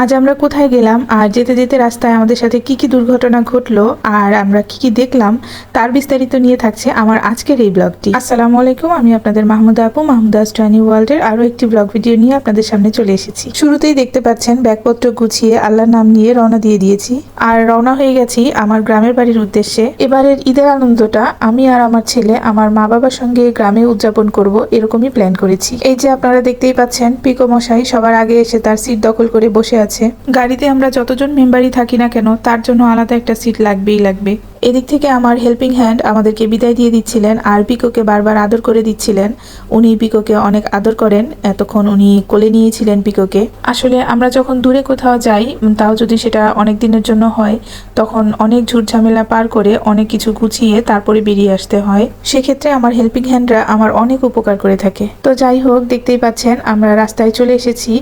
আজ আমরা কোথায় গেলাম? আর যেতে যেতে রাস্তায় আমাদের সাথে কি কি দুর্ঘটনা ঘটলো? আর আমরা কি কি দেখলাম? তার বিস্তারিত নিয়ে থাকছে আমার আজকের এই ব্লগটি। আসসালামু আলাইকুম, আমি আপনাদের মাহমুদা আপু, মাহমুদা স্টানি ওয়ার্ল্ডের আরও একটি ব্লগ ভিডিও নিয়ে আপনাদের সামনে চলে এসেছি। শুরুতেই দেখতে পাচ্ছেন, ব্যাগপত্র গুছিয়ে আল্লাহর নাম নিয়ে রওনা দিয়ে দিয়েছি। আর রওনা হয়ে গেছি আমার গ্রামের বাড়ির উদ্দেশ্যে। এবারের ঈদের আনন্দটা আমি আর আমার ছেলে, আমার মা বাবার সঙ্গে গ্রামে উদযাপন করব এরকমই প্ল্যান করেছি। এই যে আপনারা দেখতেই পাচ্ছেন, পিকো মশাই সবার আগে এসে তার সিট দখল করে বসে আছে। গাড়িতে আমরা যতজন মেম্বারই থাকি না কেন, তার জন্য আলাদা একটা সিট লাগবেই লাগবে। এদিক থেকে আমার হেল্পিং হ্যান্ড আমাদেরকে বিদায় দিয়ে দিচ্ছিলেন আর পিকোকে বারবার আদর করে দিচ্ছিলেন। উনি পিকোকে অনেক আদর করেন। এতক্ষণ উনি কোলে নিয়েছিলেন পিকোকে আসলে আমরা যখন দূরে কোথাও যাই, তাও যদি সেটা অনেক দিনের জন্য হয়, তখন অনেক ঝামেলা পার করে অনেক কিছু গুছিয়ে তারপরে বেরিয়ে আসতে হয়। সেক্ষেত্রে আমার হেল্পিং হ্যান্ডরা আমার অনেক উপকার করে থাকে। তো যাই হোক, দেখতেই পাচ্ছেন আমরা রাস্তায় চলে এসেছি।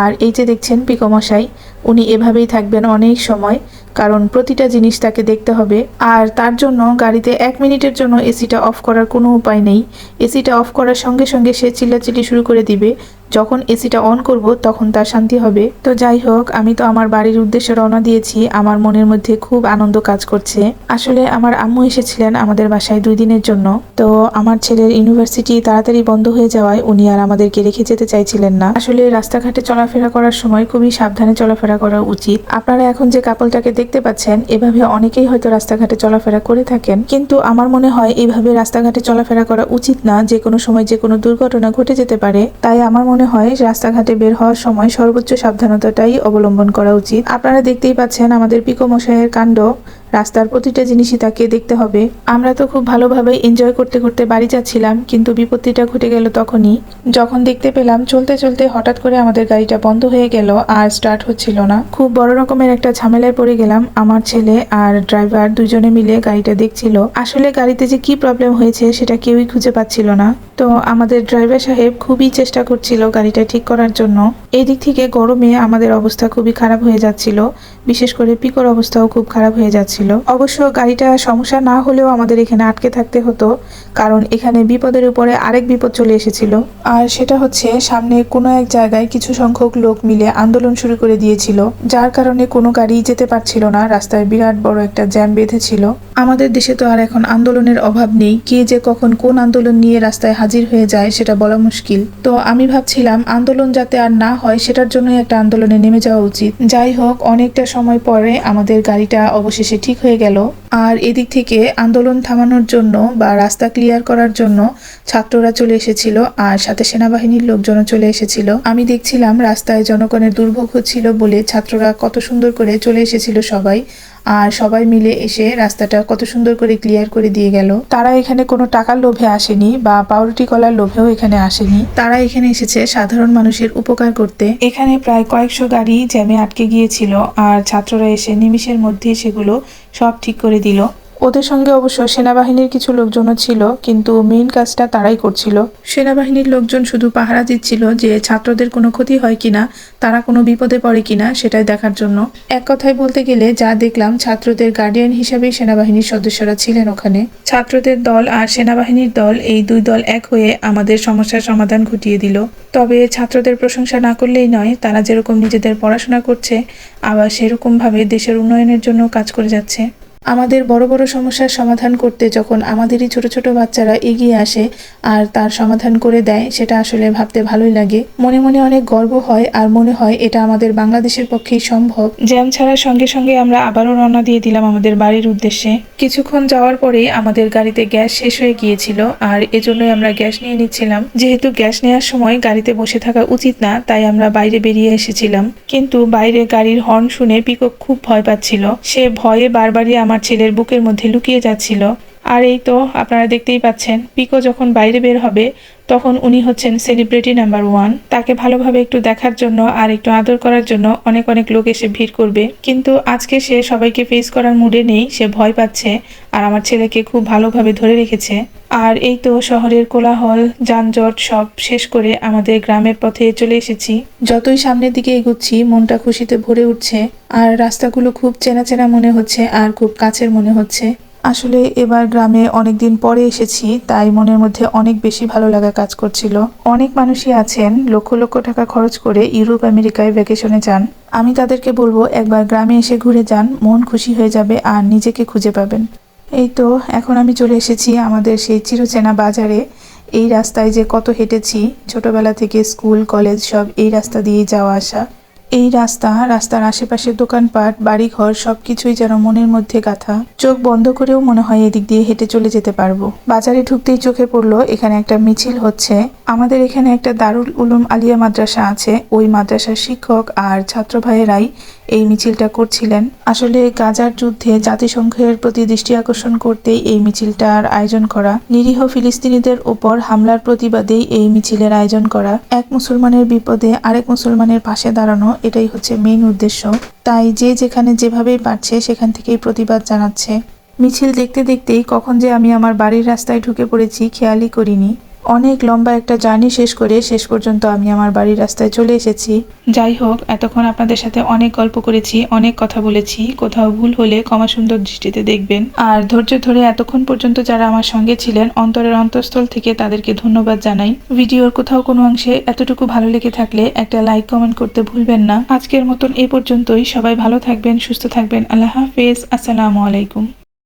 আর এই যে দেখছেন পিকো মশাই, উনি এভাবেই থাকবেন অনেক সময়। কারণ প্রতিটা জিনিস তাকে দেখতে হবে। আর তার জন্য গাড়িতে এক মিনিটের জন্য এসিটা অফ করার কোনো উপায় নেই। এসিটা অফ করার সঙ্গে সঙ্গে সে চিল্লাচিল্লি শুরু করে দিবে। যখন এসিটা অন করব তখন তার শান্তি হবে। তো যাই হোক, আমি তো আমার বাড়ির উদ্দেশ্যে রওনা দিয়েছি। আমার মনের মধ্যে খুব আনন্দ কাজ করছে। আসলে আমার আম্মু এসেছিলেন আমাদের বাসায় দুই দিনের জন্য। তো আমার ছেলের ইউনিভার্সিটি তাড়াতাড়ি বন্ধ হয়ে যাওয়ায় উনি আর আমাদেরকে রেখে যেতে চাইছিলেন না। আসলে রাস্তাঘাটে চলাফেরা করার সময় খুবই সাবধানে চলাফেরা করা উচিত। আপনারা এখন যে কাপলটাকে দেখতে পাচ্ছেন, এভাবে অনেকেই হয়তো রাস্তাঘাটে চলাফেরা করে থাকেন। কিন্তু আমার মনে হয় এইভাবে রাস্তাঘাটে চলাফেরা করা উচিত না। যে কোনো সময় যে কোনো দুর্ঘটনা ঘটে যেতে পারে। তাই আমার মনে হয় রাস্তাঘাটে বের হওয়ার সময় সর্বোচ্চ সাবধানতাটাই অবলম্বন করা উচিত। আপনারা দেখতেই পাচ্ছেন আমাদের পিকো মশাইয়ের কাণ্ড। রাস্তার প্রতিটা জিনিসই তাকে দেখতে হবে। আমরা তো খুব ভালোভাবে এনজয় করতে করতে বাড়ি যাচ্ছিলাম, কিন্তু বিপত্তিটা ঘটে গেল তখনই। যখন দেখতে পেলাম, চলতে চলতে হঠাৎ করে আমাদের গাড়িটা বন্ধ হয়ে গেল আর স্টার্ট হচ্ছিল না। খুব বড় রকমের একটা ঝামেলায় পড়ে গেলাম, আমার ছেলে আর ড্রাইভার দুজনে মিলে গাড়িটা দেখছিল। আসলে গাড়িতে যে কি প্রবলেম হয়েছে সেটা কেউই খুঁজে পাচ্ছিল না। তো আমাদের ড্রাইভার সাহেব খুবই চেষ্টা করছিল গাড়িটা ঠিক করার জন্য। এই দিক থেকে গরমে আমাদের অবস্থা খুবই খারাপ হয়ে যাচ্ছিল, বিশেষ করে পিকোর অবস্থাও খুব খারাপ হয়ে যাচ্ছিল। অবশ্য গাড়িটা সমস্যা না হলেও আমাদের এখানে আটকে থাকতে হতো, কারণ এখানে বিপদের উপরে আরেক বিপদ চলে এসেছিল। আর সেটা হচ্ছে, সামনে কোনো এক জায়গায় কিছু সংখ্যক লোক মিলে আন্দোলন শুরু করে দিয়েছিল, যার কারণে কোনো গাড়ি যেতে পারছিল না, রাস্তায় বিরাট বড় একটা জ্যাম বেঁধেছিল। আমাদের দেশে তো আর এখন আন্দোলনের অভাব নেই। কে যে কখন কোন আন্দোলন নিয়ে রাস্তায় হাজির হয়ে যায় সেটা বলা মুশকিল। তো আমি ভাবছিলাম, আন্দোলন যাতে আর না হয় সেটার জন্যই একটা আন্দোলনে নেমে যাওয়া উচিত। যাই হোক, অনেকটা সময় পরে আমাদের গাড়িটা অবশেষে ঠিক হয়ে গেল। আর এদিক থেকে আন্দোলন থামানোর জন্য বা রাস্তা ক্লিয়ার করার জন্য ছাত্ররা চলে এসেছিল আর সাথে সেনাবাহিনীর লোকজনও চলে এসেছিল। আমি দেখছিলাম রাস্তায় জনগণের দুর্ভোগ হচ্ছিল বলে ছাত্ররা কত সুন্দর করে চলে এসেছিল সবাই। আর সবাই মিলে এসে রাস্তাটা কত সুন্দর করে ক্লিয়ার করে দিয়ে গেল। তারা এখানে কোনো টাকার লোভে আসেনি বা পাউরুটি কলার লোভেও এখানে আসেনি। তারা এখানে এসেছে সাধারণ মানুষের উপকার করতে। এখানে প্রায় কয়েকশো গাড়ি জ্যামে আটকে গিয়েছিল আর ছাত্ররা এসে নিমিষের মধ্যে সেগুলো সব ঠিক করে দিল। ওদের সঙ্গে অবশ্য সেনাবাহিনীর কিছু লোকজনও ছিল, কিন্তু মেইন কাজটা তারাই করছিল। সেনাবাহিনীর লোকজন শুধু পাহারা দিচ্ছিল যে ছাত্রদের কোনো ক্ষতি হয় কিনা, তারা কোনো বিপদে পড়ে কিনা সেটাই দেখার জন্য। এক কথায় বলতে গেলে, যা দেখলাম, ছাত্রদের গার্ডিয়ান হিসাবেই সেনাবাহিনীর সদস্যরা ছিলেন ওখানে। ছাত্রদের দল আর সেনাবাহিনীর দল এই দুই দল এক হয়ে আমাদের সমস্যার সমাধান ঘটিয়ে দিল। তবে ছাত্রদের প্রশংসা না করলেই নয়, তারা যেরকম নিজেদের পড়াশোনা করছে, আবার সেরকমভাবে দেশের উন্নয়নের জন্য কাজ করে যাচ্ছে। আমাদের বড় বড় সমস্যার সমাধান করতে যখন আমাদেরই ছোট ছোট বাচ্চারা এগিয়ে আসে আর তার সমাধান করে দেয়, সেটা আসলে ভাবতে ভালোই লাগে। মনে মনে অনেক গর্ব হয় আর মনে হয় এটা আমাদের বাংলাদেশের পক্ষেই সম্ভব। জ্যাম ছাড়ার সঙ্গে সঙ্গে আমরা আবারও রওনা দিয়ে দিলাম আমাদের বাড়ির উদ্দেশ্যে। কিছুক্ষণ যাওয়ার পরেই আমাদের গাড়িতে গ্যাস শেষ হয়ে গিয়েছিল আর এজন্যই আমরা গ্যাস নিয়ে নিচ্ছিলাম। যেহেতু গ্যাস নেওয়ার সময় গাড়িতে বসে থাকা উচিত না, তাই আমরা বাইরে বেরিয়ে এসেছিলাম। কিন্তু বাইরে গাড়ির হর্ন শুনে পিকক খুব ভয় পাচ্ছিল। সে ভয়ে বারবারই আমার ছেলের বুকের মধ্যে লুকিয়ে যাচ্ছিল। আর এই তো আপনারা দেখতেই পাচ্ছেন, পিকো যখন বাইরে বের হবে, তখন উনি হচ্ছেন সেলিব্রিটি নাম্বার ওয়ান তাকে ভালোভাবে একটু দেখার জন্য আর একটু আদর করার জন্য অনেক অনেক লোক এসে ভিড় করবে। কিন্তু আজকে সে সবাইকে ফেস করার মুডে নেই, সে ভয় পাচ্ছে আর আমার ছেলেকে খুব ভালোভাবে ধরে রেখেছে। আর এই তো শহরের কোলাহল, যানজট সব শেষ করে আমাদের গ্রামের পথে চলে এসেছি। যতই সামনের দিকে এগুচ্ছি, মনটা খুশিতে ভরে উঠছে আর রাস্তাগুলো খুব চেনা চেনা মনে হচ্ছে আর খুব কাছের মনে হচ্ছে। আসলে এবার গ্রামে অনেক দিন পরে এসেছি, তাই মনের মধ্যে অনেক বেশি ভালো লাগা কাজ করছিল। অনেক মানুষই আছেন, লক্ষ লক্ষ টাকা খরচ করে ইউরোপ, আমেরিকায় ভ্যাকেশনে যান। আমি তাদেরকে বলব, একবার গ্রামে এসে ঘুরে যান, মন খুশি হয়ে যাবে আর নিজেকে খুঁজে পাবেন। এই তো, এখন আমি চলে এসেছি আমাদের সেই চিরচেনা বাজারে। এই রাস্তায় যে কত হেঁটেছি, ছোটবেলা থেকে স্কুল, কলেজ সব এই রাস্তা দিয়েই যাওয়া আসা। এই রাস্তা, রাস্তার আশেপাশে দোকানপাট বাড়ি ঘর সবকিছুই যেন মনের মধ্যে গাথা। চোখ বন্ধ করেও মনে হয় এদিক দিয়ে হেঁটে চলে যেতে পারব। বাজারে ঢুকতেই চোখে পড়ল, এখানে একটা মিছিল হচ্ছে। আমাদের এখানে একটা দারুল উলুম আলিয়া মাদ্রাসা আছে। ওই মাদ্রাসার শিক্ষক আর ছাত্র ভাইয়েরাই এই মিছিলটা করছিলেন। আসলে গাজার যুদ্ধে জাতিসংঘের প্রতি দৃষ্টি আকর্ষণ করতেই এই মিছিলটার আয়োজন করা, নিরীহ ফিলিস্তিনিদের ওপর হামলার প্রতিবাদেই এই মিছিলের আয়োজন করা, এক মুসলমানের বিপদে আরেক মুসলমানের পাশে দাঁড়ানো, এটাই হচ্ছে মেইন উদ্দেশ্য। তাই যে যেখানে যেভাবেই পারছে সেখান থেকেই প্রতিবাদ জানাচ্ছে। মিছিল দেখতে দেখতেই কখন যে আমি আমার বাড়ির রাস্তায় ঢুকে পড়েছি, খেয়ালই করিনি। অনেক লম্বা একটা জার্নি শেষ করে শেষ পর্যন্ত আমি আমার বাড়ির রাস্তায় চলে এসেছি। যাই হোক, এতক্ষণ আপনাদের সাথে অনেক গল্প করেছি, অনেক কথা বলেছি। কোথাও ভুল হলে ক্ষমা সুন্দর দৃষ্টিতে দেখবেন। আর ধৈর্য ধরে এতক্ষণ পর্যন্ত যারা আমার সঙ্গে ছিলেন, অন্তরের অন্তঃস্থল থেকে তাদেরকে ধন্যবাদ জানাই। ভিডিওর কোথাও কোনো অংশে এতটুকু ভালো লেগে থাকলে একটা লাইক কমেন্ট করতে ভুলবেন না। আজকের মতন এ পর্যন্তই। সবাই ভালো থাকবেন, সুস্থ থাকবেন। আল্লাহ হাফেজ। আসসালামু আলাইকুম।